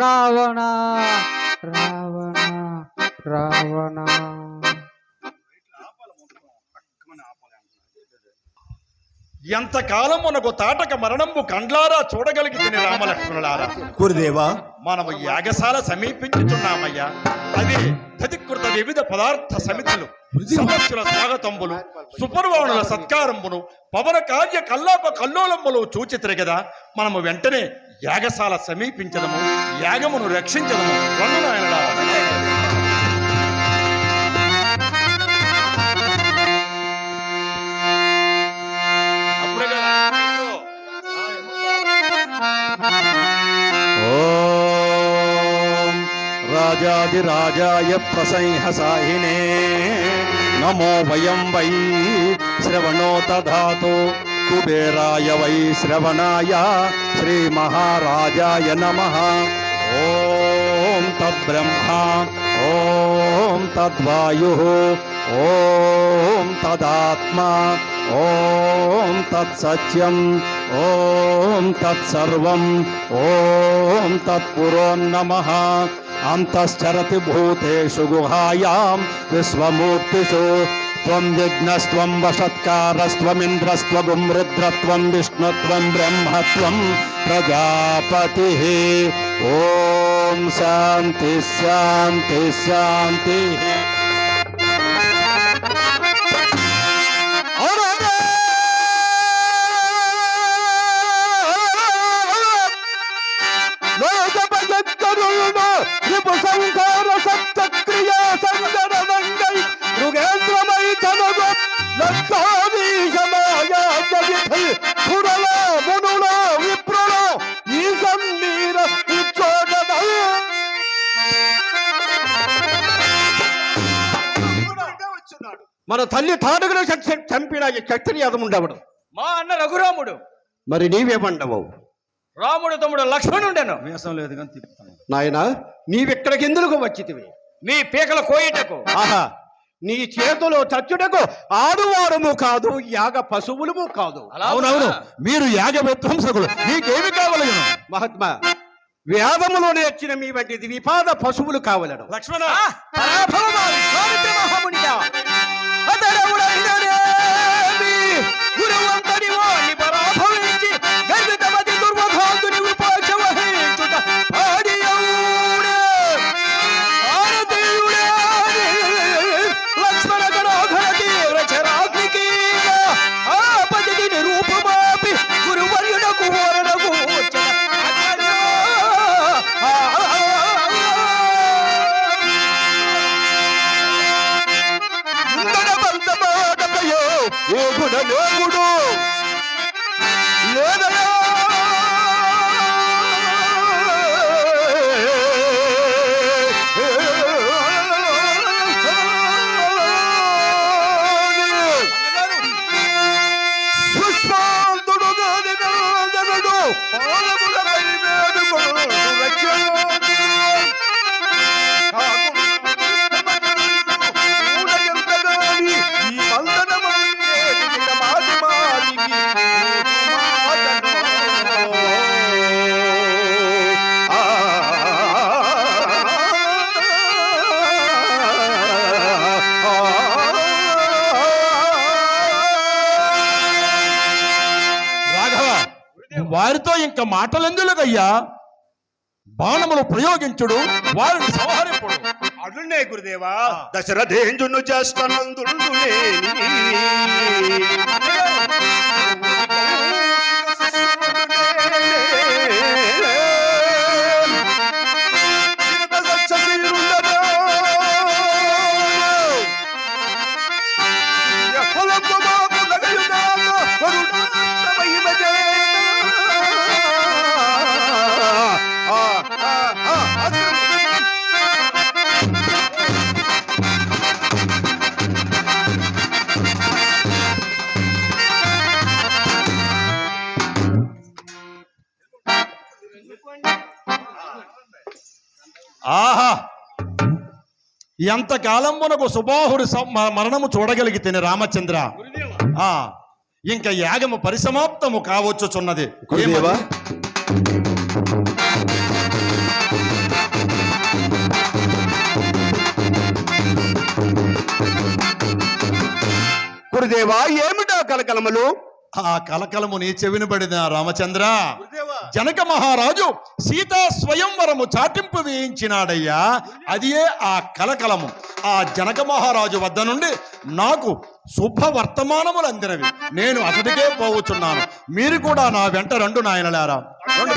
ರಾವಣ ರಾವಣ ರಾವಣ ఎంతకాలం మనకు తాటక మరణంబు కండ్లారా చూడగలిగితే రామలక్ష్మణులారా? గురుదేవా. మనము యాగశాల సమీపించుచున్నామయ్యా. అది తదికృత వివిధ పదార్థ సమితులు సమస్యల స్వాగతంబులు సుపర్వాణుల సత్కారంబును పవన కార్య కల్లాప కల్లోలంబులు చూచితిరి కదా మనము వెంటనే యాగశాల సమీపించదము యాగమును రక్షించదము. నాయనలారా. राजाधिराजा प्रसंहसाहिने नमो वयम वै श्रवणोतधातो कुबेराय वै श्रवणा श्री महाराजा नम तद्ब्रह्मा, ॐ तद्वायुः तद्वायु तदात्मा, ॐ ओ ॐ तत्सर्वम् ॐ तत्पुरोन्नमः। अन्तश्चरति भूतेषु गुहायां विश्वमूर्तिषु, त्वं यज्ञस्त्वं वषत्कारस्त्वमिन्द्रस्त्वं रुद्रत्वं विष्णुत्वं ब्रह्मत्वं प्रजापतिः। ॐ शान्ति शान्ति, शान्तिः। సంసార సప్తక్రియ మృగేంద్రమై సురల మునుల విప్రుల ఈ ఇచ్చోడన మన తల్లి తాడుగులు చంపిన క్షత్రియాదం ఉండవడు మా అన్న రఘురాముడు. మరి నీవేమండవు రాముడు తమ్ముడు లక్ష్మణుండెను వేషం లేదు కానీ తిప్పుతాను నాయన నీవెక్కడికి ఎందుకు వచ్చితివి? మీ పీకల కోయిటకు. ఆహా నీ చేతిలో చచ్చుటకు ఆడువారము కాదు యాగ పశువులము కాదు. అలా అవునవును? మీరు యాగ విధ్వంసకులు. నీకేమి కావలను? మహాత్మా వేదములో నేర్చిన మీ వంటిది విపాద పశువులు కావలను. లక్ష్మణ! వారితో ఇంకా మాటలెందులకయ్యా బాణములు ప్రయోగించుడు వారిని సంహరింపుడు. అడునే గురుదేవా. దశరథేంజును చేష్టనందుండునే ఎంతకాలం మనకు సుబాహుడు మరణము చూడగలిగితేనే రామచంద్ర? ఆ. ఇంక యాగము పరిసమాప్తము కావచ్చుచున్నది? గురుదేవా. ఏమిటా కలకలములు? ఆ కలకలము నీ చెవినబడిన రామచంద్ర? జనక మహారాజు సీతా స్వయంవరము చాటింపు వేయించినాడయ్యా. అదియే ఆ కలకలము. ఆ జనక మహారాజు వద్ద నుండి నాకు శుభ వర్తమానములు అందినవి. నేను అతడికే పోవచ్చున్నాను మీరు కూడా నా వెంట రెండు నాయనలారా. రెండు